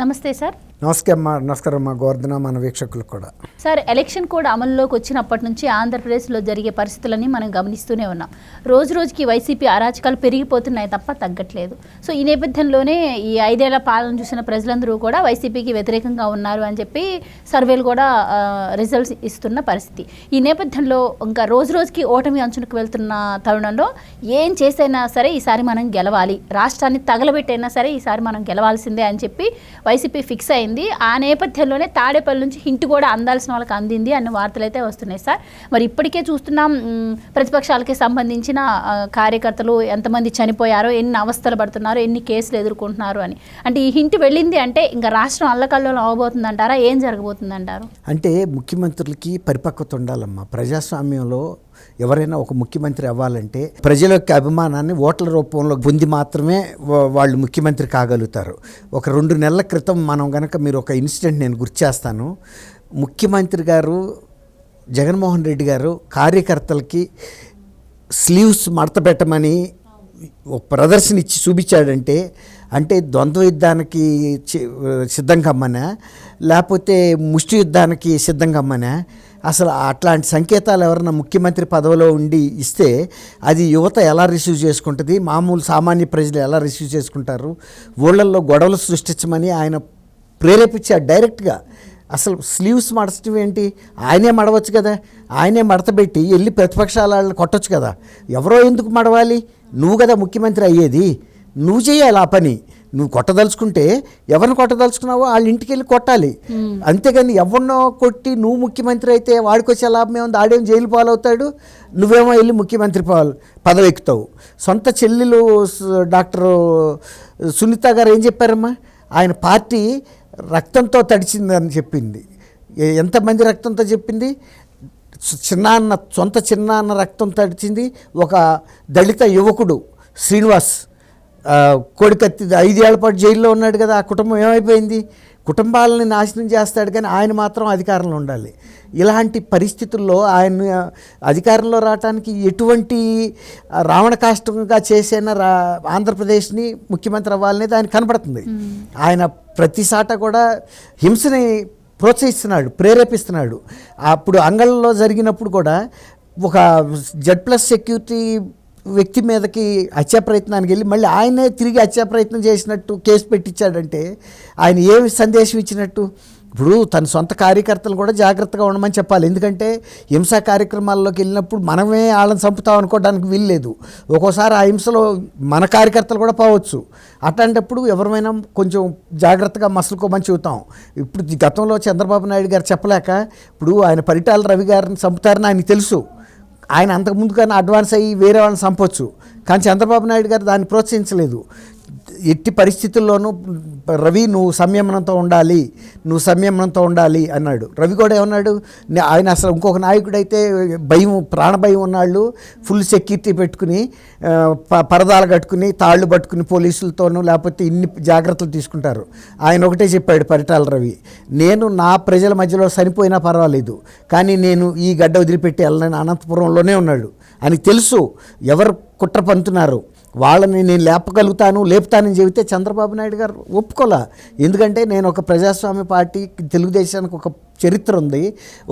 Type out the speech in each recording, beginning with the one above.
నమస్తే సార్. నమస్కారం అమ్మా నమస్కారం అమ్మా గోవర్ధన మన వీక్షకులకు కూడా. సార్ ఎలక్షన్ కోడ్ అమల్లోకి వచ్చినప్పటి నుంచి ఆంధ్రప్రదేశ్లో జరిగే పరిస్థితులని మనం గమనిస్తూనే ఉన్నాం. రోజు రోజుకి వైసీపీ అరాచకాలు పెరిగిపోతున్నాయి తప్ప తగ్గట్లేదు. సో ఈ నేపథ్యంలోనే ఈ ఐదేళ్ళ పాలన చూసిన ప్రజలందరూ కూడా వైసీపీకి వ్యతిరేకంగా ఉన్నారు అని చెప్పి సర్వేలు కూడా రిజల్ట్స్ ఇస్తున్న పరిస్థితి. ఈ నేపథ్యంలో ఇంకా రోజు రోజుకి ఓటమి అంచునకు వెళ్తున్న తరుణంలో ఏం చేసైనా సరే ఈసారి మనం గెలవాలి. రాష్ట్రాన్ని తగలబెట్టైనా సరే ఈసారి మనం గెలవాల్సిందే అని చెప్పి వైసీపీ ఫిక్స్ అయింది. ఆ నేపథ్యంలోనే తాడేపల్లి నుంచి హింట్ కూడా అందాల్సిన వాళ్ళకి అందింది అన్న వార్తలు అయితే వస్తున్నాయి సార్. మరి ఇప్పటికే చూస్తున్నాం ప్రతిపక్షాలకి సంబంధించిన కార్యకర్తలు ఎంతమంది చనిపోయారో ఎన్ని అవస్థలు పడుతున్నారో ఎన్ని కేసులు ఎదుర్కొంటున్నారు అని. అంటే ఈ హింట్ వెళ్ళింది అంటే ఇంకా రాష్ట్రం అల్లకల్లోలం అవబోతుందంటారా? ఏం జరగబోతుందంటారు? అంటే ముఖ్యమంత్రులకి పరిపక్వత ఉండాలమ్మా. ప్రజాస్వామ్యంలో ఎవరైనా ఒక ముఖ్యమంత్రి అవ్వాలంటే ప్రజల యొక్క అభిమానాన్ని ఓట్ల రూపంలో పొంది మాత్రమే వాళ్ళు ముఖ్యమంత్రి కాగలుగుతారు. ఒక రెండు నెలల క్రితం మనం కనుక మీరు ఒక ఇన్సిడెంట్ నేను గుర్తు చేస్తాను. ముఖ్యమంత్రి గారు జగన్మోహన్ రెడ్డి గారు కార్యకర్తలకి స్లీవ్స్ మడత పెట్టమని ఒక ప్రదర్శన ఇచ్చి చూపించాడంటే అంటే ద్వంద్వ యుద్ధానికి సిద్ధంగా సిద్ధం కమ్మనా లేకపోతే ముష్టి యుద్ధానికి సిద్ధం కమ్మనా అసలు అట్లాంటి సంకేతాలు ఎవరన్నా ముఖ్యమంత్రి పదవిలో ఉండి ఇస్తే అది యువత ఎలా రిసీవ్ చేసుకుంటుంది? మామూలు సామాన్య ప్రజలు ఎలా రిసీవ్ చేసుకుంటారు? ఊళ్ళల్లో గొడవలు సృష్టించమని ఆయన ప్రేరేపించాడు డైరెక్ట్గా. అసలు స్లీవ్స్ మడచడం ఏంటి? ఆయనే మడవచ్చు కదా? ఆయనే మడతబెట్టి వెళ్ళి ప్రతిపక్షాల వాళ్ళని కొట్టచ్చు కదా? ఎవరో ఎందుకు మడవాలి? నువ్వు కదా ముఖ్యమంత్రి అయ్యేది. నువ్వు చేయాలి ఆ పని. నువ్వు కొట్టదలుచుకుంటే ఎవరిని కొట్టదలుచుకున్నావో వాళ్ళ ఇంటికి వెళ్ళి కొట్టాలి. అంతేగాని ఎవరినో కొట్టి నువ్వు ముఖ్యమంత్రి అయితే వాడికి వచ్చే లాభం ఏముంది? ఆడేం జైలు పాలవుతాడు? నువ్వేమో వెళ్ళి ముఖ్యమంత్రి పాలు పదవి ఎక్కుతావు సొంత చెల్లెలు డాక్టర్ సునీత గారు ఏం చెప్పారమ్మా? ఆయన పార్టీ రక్తంతో తడిచిందని చెప్పింది. ఎంతమంది రక్తంతో చెప్పింది? చిన్నాన్న సొంత చిన్నాన్న రక్తం తడిచింది ఒక దళిత యువకుడు శ్రీనివాస్. కోడికత్తి ఐదేళ్ళ పాటు జైల్లో ఉన్నాడు కదా ఆ కుటుంబం ఏమైపోయింది? కుటుంబాలని నాశనం చేస్తాడు కానీ ఆయన మాత్రం అధికారంలో ఉండాలి. ఇలాంటి పరిస్థితుల్లో ఆయన అధికారంలో రావడానికి ఎటువంటి రావణ కాష్టంగా చేసిన రా ఆంధ్రప్రదేశ్ని ముఖ్యమంత్రి అవ్వాలనేది ఆయన కనపడుతుంది. ఆయన ప్రతి సాట కూడా హింసని ప్రోత్సహిస్తున్నాడు ప్రేరేపిస్తున్నాడు. అప్పుడు అంగళ్ళలో జరిగినప్పుడు కూడా ఒక జెడ్ ప్లస్ సెక్యూరిటీ వ్యక్తి మీదకి హత్యా ప్రయత్నానికి వెళ్ళి మళ్ళీ ఆయనే తిరిగి హత్యా ప్రయత్నం చేసినట్టు కేసు పెట్టించాడంటే ఆయన ఏమి సందేశం ఇచ్చినట్టు? ఇప్పుడు తన సొంత కార్యకర్తలు కూడా జాగ్రత్తగా ఉండమని చెప్పాలి. ఎందుకంటే హింసా కార్యక్రమాల్లోకి వెళ్ళినప్పుడు మనమే వాళ్ళని చంపుతాం అనుకోవడానికి వీల్లేదు. ఒక్కోసారి ఆ హింసలో మన కార్యకర్తలు కూడా పోవచ్చు. అట్లాంటప్పుడు ఎవరిమైనా కొంచెం జాగ్రత్తగా మసులుకోమని చెబుతాం. ఇప్పుడు గతంలో చంద్రబాబు నాయుడు గారు చెప్పలేక ఇప్పుడు ఆయన పరిటాల రవి గారిని చంపుతారని ఆయనకు తెలుసు. ఆయన అంతకుముందు కానీ అడ్వాన్స్ అయ్యి వేరే వాళ్ళని చంపొచ్చు. కానీ చంద్రబాబు నాయుడు గారు దాన్ని ప్రోత్సహించలేదు. ఎట్టి పరిస్థితుల్లోనూ రవి నువ్వు సంయమనంతో ఉండాలి నువ్వు సంయమనంతో ఉండాలి అన్నాడు. రవి కూడా ఏమన్నాడు నే- ఆయన అసలు ఇంకొక నాయకుడైతే భయం ప్రాణభయం ఉన్నాళ్ళు ఫుల్ సెక్యూరిటీ పెట్టుకుని ప- పరదాలు కట్టుకుని తాళ్ళు పట్టుకుని పోలీసులతోనూ లేకపోతే ఇన్ని జాగ్రత్తలు తీసుకుంటారు. ఆయన ఒకటే చెప్పాడు పరిటాల రవి నేను నా ప్రజల మధ్యలో చనిపోయినా పర్వాలేదు కానీ నేను ఈ గడ్డ వదిలిపెట్టి వెళ్ళని అనంతపురంలోనే ఉన్నాడు. అని తెలుసు ఎవరు కుట్ర పంతున్నారు వాళ్ళని నేను లేపగలుగుతాను లేపుతానని చెబితే చంద్రబాబు నాయుడు గారు ఒప్పుకోలే. ఎందుకంటే నేను ఒక ప్రజాస్వామ్య పార్టీ తెలుగుదేశానికి ఒక చరిత్ర ఉంది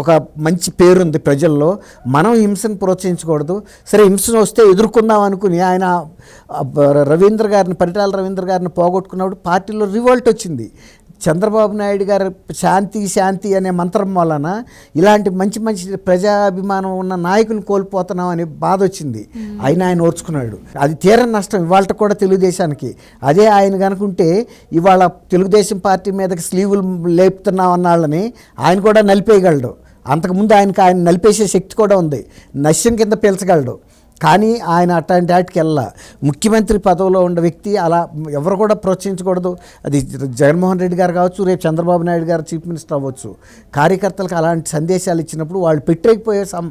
ఒక మంచి పేరుంది ప్రజల్లో. మనం హింసను ప్రోత్సహించకూడదు. సరే హింసను వస్తే ఎదుర్కొందాం అనుకుని ఆయన రవీంద్ర గారిని పరిటాల రవీంద్ర గారిని పోగొట్టుకున్నప్పుడు పార్టీలో రివోల్ట్ వచ్చింది. చంద్రబాబు నాయుడు గారు శాంతి శాంతి అనే మంత్రం వలన ఇలాంటి మంచి మంచి ప్రజాభిమానం ఉన్న నాయకుని కోల్పోతున్నాం అనే బాధ వచ్చింది. ఆయన ఆయన ఓర్చుకున్నాడు. అది తీర నష్టం ఇవాళ కూడా తెలుగుదేశానికి. అదే ఆయన కనుకుంటే ఇవాళ తెలుగుదేశం పార్టీ మీదకి స్లీవులు లేపుతున్నాం అన్నాళ్ళని ఆయన కూడా నలిపేయగలడు. అంతకుముందు ఆయనకి ఆయన నలిపేసే శక్తి కూడా ఉంది. నశ్యం కింద పీల్చగలడు. కానీ ఆయన అట్లాంటి వాటికి వెళ్ళ. ముఖ్యమంత్రి పదవిలో ఉన్న వ్యక్తి అలా ఎవరు కూడా ప్రోత్సహించకూడదు. అది జగన్మోహన్ రెడ్డి గారు కావచ్చు రేపు చంద్రబాబు నాయుడు గారు చీఫ్ మినిస్టర్ అవ్వచ్చు. కార్యకర్తలకు అలాంటి సందేశాలు ఇచ్చినప్పుడు వాళ్ళు పెట్టలేకపోయే సం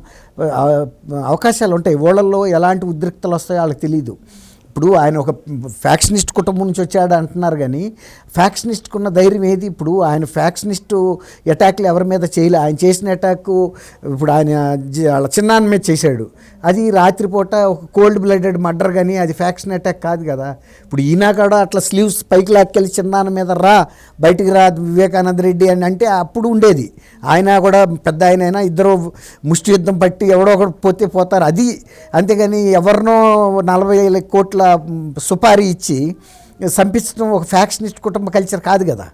అవకాశాలు ఉంటాయి. ఊళ్ళల్లో ఎలాంటి ఉద్రిక్తలు వస్తాయో వాళ్ళకి తెలియదు ఇప్పుడు ఆయన ఒక ఫ్యాక్షనిస్ట్ కుటుంబం నుంచి వచ్చాడు అంటున్నారు కానీ ఫ్యాక్షనిస్ట్కు ఉన్న ధైర్యం ఏది? ఇప్పుడు ఆయన ఫ్యాక్షనిస్టు అటాక్లు ఎవరి మీద చేయలే. ఆయన చేసిన అటాక్ ఇప్పుడు ఆయన వాళ్ళ చిన్నాన్న మీద చేశాడు. అది రాత్రిపూట ఒక కోల్డ్ బ్లడెడ్ మర్డర్ కానీ అది ఫ్యాక్షన్ అటాక్ కాదు కదా. ఇప్పుడు ఈయన కూడా అట్లా స్లీవ్స్ పైకి లాక్కెళ్ళి చిన్నాన్న మీద రా బయటికి రా వివేకానంద రెడ్డి అని అంటే అప్పుడు ఉండేది. ఆయన కూడా పెద్ద ఆయన అయినా ఇద్దరు ముష్టి యుద్ధం పట్టి ఎవడో ఒకటి పోతే పోతారు. అది అంతేగాని ఎవరినో నలభై కోట్ల సుపారీ ఇచ్చి సంపించడం ఒక ఫ్యాక్షనిస్ట్ కుటుంబ కల్చర్ కాదు కదా.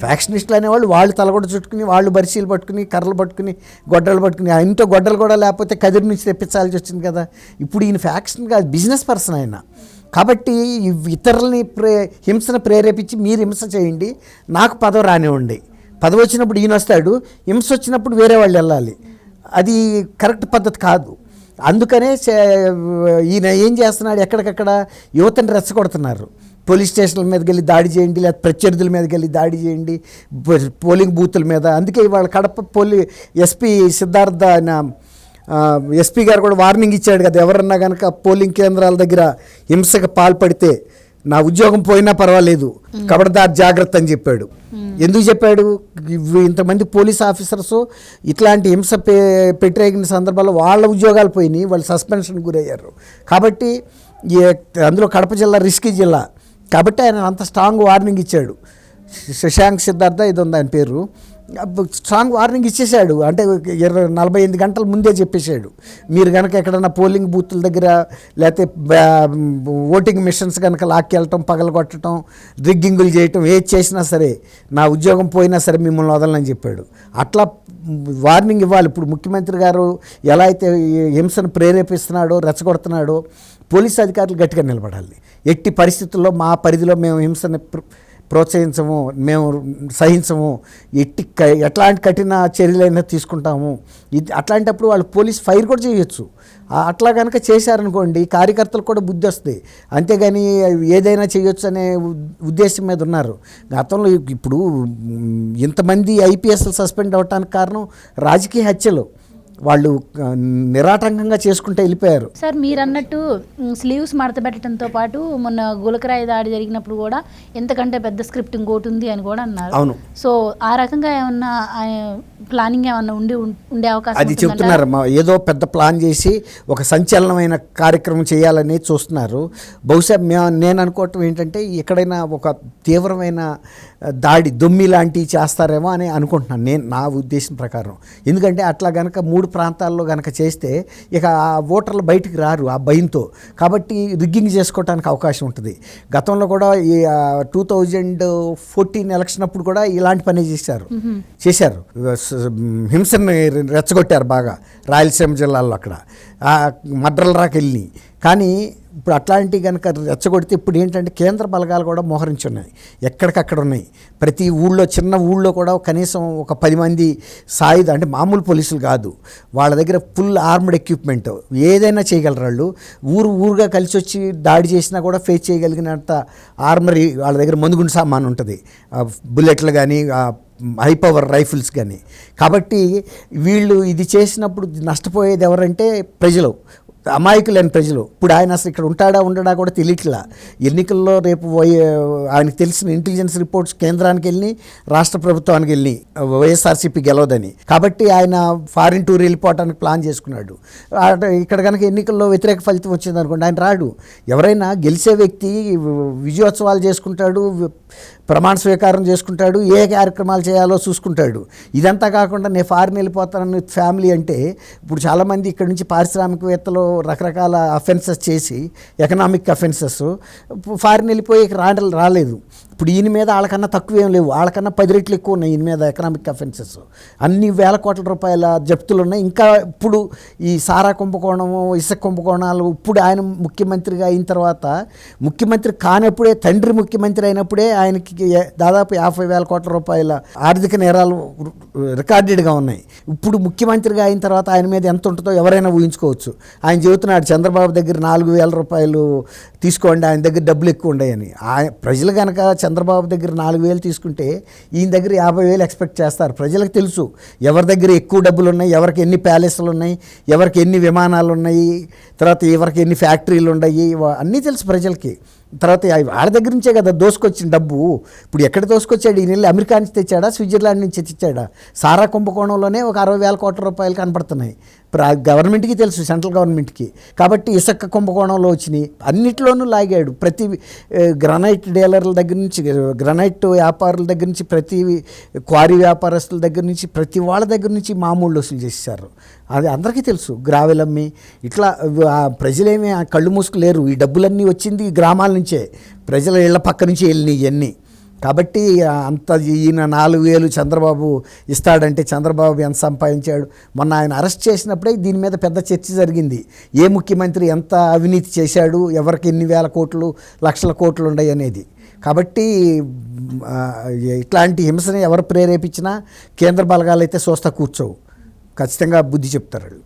ఫ్యాక్షనిస్టులు అనేవాళ్ళు వాళ్ళు తలగొడ చుట్టుకుని వాళ్ళు బరిసీలు పట్టుకుని కర్రలు పట్టుకుని గొడ్డలు పట్టుకుని ఆ ఇంట్లో గొడ్డలు కూడా లేకపోతే కదిరి నుంచి తెప్పించాల్సి వచ్చింది కదా. ఇప్పుడు ఈయన ఫ్యాక్షన్ కాదు బిజినెస్ పర్సన్ ఆయన. కాబట్టి ఇతరులని ప్రే హింసను ప్రేరేపించి మీరు హింస చేయండి నాకు పదవి రానివ్వండి. పదవి వచ్చినప్పుడు ఈయన వస్తాడు హింస వచ్చినప్పుడు వేరే వాళ్ళు వెళ్ళాలి. అది కరెక్ట్ పద్ధతి కాదు. అందుకనే ఈయన ఏం చేస్తున్నాడు ఎక్కడికక్కడ యువతని రెచ్చగొడుతున్నారు. పోలీస్ స్టేషన్ల మీదకి వెళ్ళి దాడి చేయండి లేదా ప్రత్యర్థుల మీదకి వెళ్ళి దాడి చేయండి పోలింగ్ బూతుల మీద. అందుకే ఇవాళ కడప పోలీ ఎస్పీ సిద్ధార్థ ఆయన ఎస్పీ గారు కూడా వార్నింగ్ ఇచ్చాడు కదా. ఎవరన్నా కనుక పోలింగ్ కేంద్రాల దగ్గర హింసకు పాల్పడితే నా ఉద్యోగం పోయినా పర్వాలేదు కబడదార్ జాగ్రత్త అని చెప్పాడు. ఎందుకు చెప్పాడు? ఇంతమంది పోలీస్ ఆఫీసర్స్ ఇట్లాంటి హింస పె పెట్టిన సందర్భాల్లో వాళ్ళ ఉద్యోగాలు పోయినాయి వాళ్ళు సస్పెన్షన్ గురయ్యారు. కాబట్టి అందులో కడప జిల్లా రిస్కీ జిల్లా కాబట్టి ఆయన అంత స్ట్రాంగ్ వార్నింగ్ ఇచ్చాడు. శశాంక్ సిద్ధార్థ ఇది ఉంది ఆయన పేరు. స్ట్రాంగ్ వార్నింగ్ ఇచ్చేసాడు అంటే ఇరవై నలభై ఎనిమిది గంటల ముందే చెప్పేశాడు. మీరు కనుక ఎక్కడన్నా పోలింగ్ బూత్ల దగ్గర లేకపోతే ఓటింగ్ మిషన్స్ కనుక లాక్కెళ్ళటం పగలగొట్టడం రిగ్గింగులు చేయటం ఏది చేసినా సరే నా ఉద్యోగం పోయినా సరే మిమ్మల్ని వదలని చెప్పాడు. అట్లా వార్నింగ్ ఇవ్వాలి. ఇప్పుడు ముఖ్యమంత్రి గారు ఎలా అయితే హింసను ప్రేరేపిస్తున్నాడో రెచ్చగొడుతున్నాడో పోలీస్ అధికారులు గట్టిగా నిలబడాలి. ఎట్టి పరిస్థితుల్లో మా పరిధిలో మేము హింసను ప్ర- ప్రోత్సహించము మేము సహించము ఎట్టి ఎట్లాంటి కఠిన చర్యలైనా తీసుకుంటాము. ఇది అట్లాంటప్పుడు వాళ్ళు పోలీస్ ఫైర్ కూడా చేయొచ్చు. అట్లా కనుక చేశారనుకోండి కార్యకర్తలు కూడా బుద్ధి వస్తుంది అంతేగాని ఏదైనా చేయొచ్చు అనే ఉద్దేశం మీద ఉన్నారు. గతంలో ఇప్పుడు ఇంతమంది ఐపీఎస్లు సస్పెండ్ అవ్వటానికి కారణం రాజకీయ హత్యలు. వాళ్ళు నిరాటంకంగా చేసుకుంటే వెళ్ళిపోయారు. సార్ మీరు అన్నట్టు స్లీవ్స్ మడత పెట్టడంతో పాటు మొన్న గులకరాయి దాడి జరిగినప్పుడు కూడా ఎంతకంటే పెద్ద స్క్రిప్ట్ ఇంకోటి ఉంది అని కూడా అన్నారు. అవును. సో ఆ రకంగా ఏమన్నా ప్లానింగ్ ఏమన్నా ఉండి ఉండే అవకాశం అది? చెప్తున్నారు. ఏదో పెద్ద ప్లాన్ చేసి ఒక సంచలనమైన కార్యక్రమం చేయాలని చూస్తున్నారు. బహుశా నేను అనుకోవటం ఏంటంటే ఎక్కడైనా ఒక తీవ్రమైన దాడి దొమ్మి లాంటివి చేస్తారేమో అని అనుకుంటున్నాను. నేను నా ఉద్దేశం ప్రకారం. ఎందుకంటే అట్లా గనక మూడు ప్రాంతాల్లో గనక చేస్తే ఇక ఆ ఓటర్లు బయటికి రారు ఆ భయంతో. కాబట్టి రిగ్గింగ్ చేసుకోవడానికి అవకాశం ఉంటుంది. గతంలో కూడా ఈ టూ థౌజండ్ ఫోర్టీన్ ఎలక్షన్ అప్పుడు కూడా ఇలాంటి పని చేశారు. చేశారు. హింసని రెచ్చగొట్టారు బాగా. రాయలసీమ జిల్లాలో అక్కడ. మడ్రల రాకి వెళ్ళి కానీ ఇప్పుడు అట్లాంటివి కనుక రెచ్చగొడితే ఇప్పుడు ఏంటంటే కేంద్ర బలగాలు కూడా మోహరించి ఉన్నాయి. ఎక్కడికక్కడ ఉన్నాయి. ప్రతి ఊళ్ళో చిన్న ఊళ్ళో కూడా కనీసం ఒక పది మంది సాయుధ అంటే మామూలు పోలీసులు కాదు. వాళ్ళ దగ్గర ఫుల్ ఆర్మ్డ్ ఎక్విప్మెంట్. ఏదైనా చేయగలరు వాళ్ళు? ఊరు ఊరుగా కలిసి వచ్చి దాడి చేసినా కూడా ఫేస్ చేయగలిగినంత ఆర్మరీ వాళ్ళ దగ్గర మందుగుండు సామాన్ ఉంటుంది. బుల్లెట్లు కానీ హై పవర్ రైఫిల్స్ కానీ కాబట్టి వీళ్ళు ఇది చేసినప్పుడు నష్టపోయేది ఎవరంటే ప్రజలు. అమాయకులైన ప్రజలు. ఇప్పుడు ఆయన అసలు ఇక్కడ ఉంటాడా ఉండడా కూడా తెలియట్లా. ఎన్నికల్లో రేపు ఆయనకు తెలిసిన ఇంటెలిజెన్స్ రిపోర్ట్స్ కేంద్రానికి వెళ్ళి రాష్ట్ర ప్రభుత్వానికి వెళ్ళి వైఎస్ఆర్సీపీ గెలవదని. కాబట్టి ఆయన ఫారిన్ టూర్ వెళ్ళిపోవడానికి ప్లాన్ చేసుకున్నాడు. ఇక్కడ కనుక ఎన్నికల్లో వ్యతిరేక ఫలితం వచ్చిందనుకోండి ఆయన రాడు. ఎవరైనా గెలిచే వ్యక్తి విజయోత్సవాలు చేసుకుంటాడు ప్రమాణ స్వీకారం చేసుకుంటాడు ఏ కార్యక్రమాలు చేయాలో చూసుకుంటాడు. ఇదంతా కాకుండా నేను ఫారిన్ వెళ్ళిపోతానని ఫ్యామిలీ అంటే ఇప్పుడు చాలామంది ఇక్కడ నుంచి పారిశ్రామికవేత్తలు రకరకాల అఫెన్సెస్ చేసి ఎకనామిక్ అఫెన్సెస్ ఫారిన్ వెళ్ళిపోయి ఇక్కడ రా రాలేదు. ఇప్పుడు ఈయన మీద వాళ్ళకన్నా తక్కువ ఏం లేవు. వాళ్ళకన్నా పది రెట్లు ఎక్కువ ఉన్నాయి ఈయన మీద ఎకనామిక్ అఫెన్సెస్ అన్ని వేల కోట్ల రూపాయల జప్తులు ఉన్నాయి. ఇంకా ఇప్పుడు ఈ సారా కుంభకోణము ఇసుక కుంభకోణాలు ఇప్పుడు ఆయన ముఖ్యమంత్రిగా అయిన తర్వాత ముఖ్యమంత్రి కానప్పుడే తండ్రి ముఖ్యమంత్రి అయినప్పుడే ఆయనకి దాదాపు యాభై వేల కోట్ల రూపాయల ఆర్థిక నేరాలు రికార్డెడ్గా ఉన్నాయి. ఇప్పుడు ముఖ్యమంత్రిగా అయిన తర్వాత ఆయన మీద ఎంత ఉంటుందో ఎవరైనా ఊహించుకోవచ్చు. ఆయన చెబుతున్నాడు చంద్రబాబు దగ్గర నాలుగు వేల రూపాయలు తీసుకోండి ఆయన దగ్గర డబ్బులు ఎక్కువ ఉండయని. ఆయన ప్రజలు కనుక చంద్రబాబు దగ్గర నాలుగు వేలు తీసుకుంటే ఈయన దగ్గర యాభై వేలు ఎక్స్పెక్ట్ చేస్తారు. ప్రజలకు తెలుసు. ఎవరి దగ్గర ఎక్కువ డబ్బులు ఉన్నాయి ఎవరికి ఎన్ని ప్యాలెస్లు ఉన్నాయి ఎవరికి ఎన్ని విమానాలు ఉన్నాయి తర్వాత ఎవరికి ఎన్ని ఫ్యాక్టరీలు ఉన్నాయి అన్నీ తెలుసు ప్రజలకి. తర్వాత వాళ్ళ దగ్గర నుంచే కదా దోసుకొచ్చిన డబ్బు. ఇప్పుడు ఎక్కడ దోసుకొచ్చాడు? ఈ నెల అమెరికా నుంచి తెచ్చాడా? స్విట్జర్లాండ్ నుంచి తెచ్చాడా? సారా కుంభకోణంలోనే ఒక అరవై వేల కోట్ల రూపాయలు కనపడుతున్నాయి. గవర్నమెంట్కి తెలుసు సెంట్రల్ గవర్నమెంట్కి. కాబట్టి ఇసుక కుంభకోణంలో వచ్చినాయి అన్నిట్లోనూ లాగాడు. ప్రతి గ్రనైట్ డీలర్ల దగ్గర నుంచి గ్రనైట్ వ్యాపారుల దగ్గర నుంచి ప్రతి క్వారీ వ్యాపారస్తుల దగ్గర నుంచి ప్రతి వాళ్ళ దగ్గర నుంచి మామూలు వసూలు చేశారు అది అందరికీ తెలుసు. గ్రావెల్ అమ్మి ఇట్లా ప్రజలేమీ ఆ కళ్ళు మూసుకు లేరు ఈ డబ్బులన్నీ వచ్చింది ఈ గ్రామాల నుంచే. ప్రజల ఇళ్ళ పక్క నుంచి వెళ్ళినాయి ఇవన్నీ కాబట్టి అంత ఈయన నాలుగు వేలు చంద్రబాబు ఇస్తాడంటే చంద్రబాబు ఎంత సంపాదించాడు? మొన్న ఆయన అరెస్ట్ చేసినప్పుడే దీని మీద పెద్ద చర్చ జరిగింది. ఏ ముఖ్యమంత్రి ఎంత అవినీతి చేశాడు? ఎవరికి ఎన్ని వేల కోట్లు లక్షల కోట్లు ఉన్నాయి అనేది. కాబట్టి ఇట్లాంటి హింసని ఎవరు ప్రేరేపించినా కేంద్ర బలగాలు అయితే చూస్తా కూర్చోవు. ఖచ్చితంగా బుద్ధి చెప్తారు